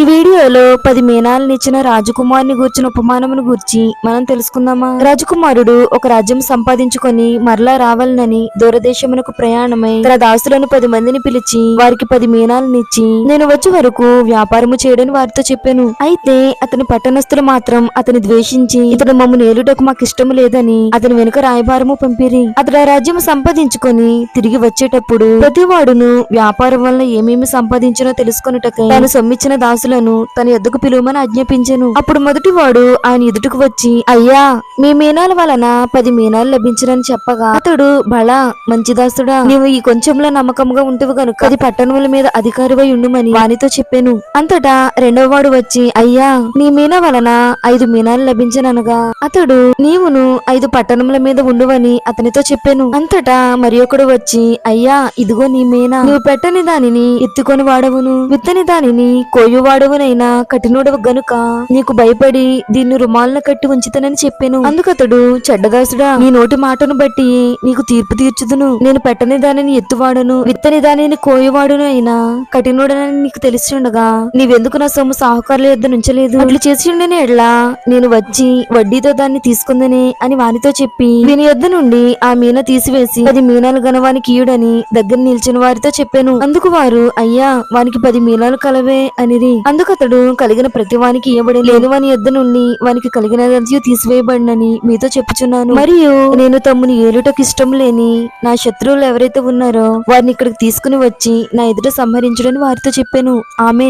ఈ వీడియోలో పది మీనాలనిచ్చిన రాజకుమారుని గూర్చిన ఉపమానమును గూర్చి మనం తెలుసుకుందామా? రాజకుమారుడు ఒక రాజ్యం సంపాదించుకొని మరలా రావాలనని దూరదేశమునకు ప్రయాణమై తన దాసులను పది మందిని పిలిచి వారికి పది మీనాలనిచ్చి నేను వచ్చే వరకు వ్యాపారము చేయడని వారితో చెప్పాను. అయితే అతని పట్టణస్థులు మాత్రం అతని ద్వేషించి ఇతడు మమ్మ నేలుటకు మాకు ఇష్టం లేదని అతని వెనుక రాయబారము పంపిరి. అతడు ఆ రాజ్యం సంపాదించుకొని తిరిగి వచ్చేటప్పుడు ప్రతివాడును వ్యాపారం వల్ల ఏమేమి సంపాదించినో తెలుసుకొనుటకై తాను సొమ్మిచ్చిన దాసులను తన ఎద్దుకు పిలువమని ఆజ్ఞాపించెను. అప్పుడు మొదటి వాడు ఆయన ఎదుటికి వచ్చి అయ్యా మీ మీనాల వలన పది మీనాలు లభించినని చెప్పగా అతడు బళ మంచి దాసుడా నీవు ఈ కొంచెంలో నమ్మకంగా ఉంటువు గనుక అది పట్టణముల మీద అధికారివై ఉండుమని వానితో చెప్పాను. అంతటా రెండవ వాడు వచ్చి అయ్యా నీ మీన వలన ఐదు మీనాలు లభించననగా అతడు నీవును ఐదు పట్టణముల మీద ఉండువని అతనితో చెప్పాను. అంతటా మరి ఒకడు వచ్చి అయ్యా ఇదిగో నీ మీన. నువ్వు పెట్టని దానిని ఎత్తుకొని వాడవును. విత్తని దానిని కోయువాడవునైనా కఠినుడవు గనుక నీకు భయపడి దీన్ని రుమాలను కట్టి ఉంచుతానని చెప్పాను. అందుకతడు చెడ్డదాసుడా నీ నోటి మాటను బట్టి నీకు తీర్పు తీర్చుదును. నేను పెట్టని దానిని ఎత్తువాడును. విత్తని దానిని కోయవాడును అయినా కఠినుడనని నీకు తెలిసి ఉండగా నీవెందుకు నా సొమ్ము సాహుకారుల యొద్ద నుంచలేదు? అట్లు చేసి ఉండని ఎడ్లా నేను వచ్చి వడ్డీతో దాన్ని తీసుకుందని అని వానితో చెప్పి వీని యొద్ద నుండి ఆ మీన తీసివేసి పది మీనాలు గనవానికి ఇయుడని దగ్గర నిల్చిన వారితో చెప్పాను. అందుకు వారు అయ్యా వానికి పది మీనాలు కలవే అనిరి. అందుకు అతడు కలిగిన ప్రతి వానికి ఇవ్వబడి లేని వాని యొద్ద నుండి వానికి కలిగిన తీసివేయబడినని మీతో చెప్పుచున్నాను. మరియు నేను తమ్ముని ఏలుటకు ఇష్టం లేని నా శత్రువులు ఎవరైతే ఉన్నారో వారిని ఇక్కడికి తీసుకుని వచ్చి నా ఎదుట సంహరించడని వారితో చెప్పాను. ఆమె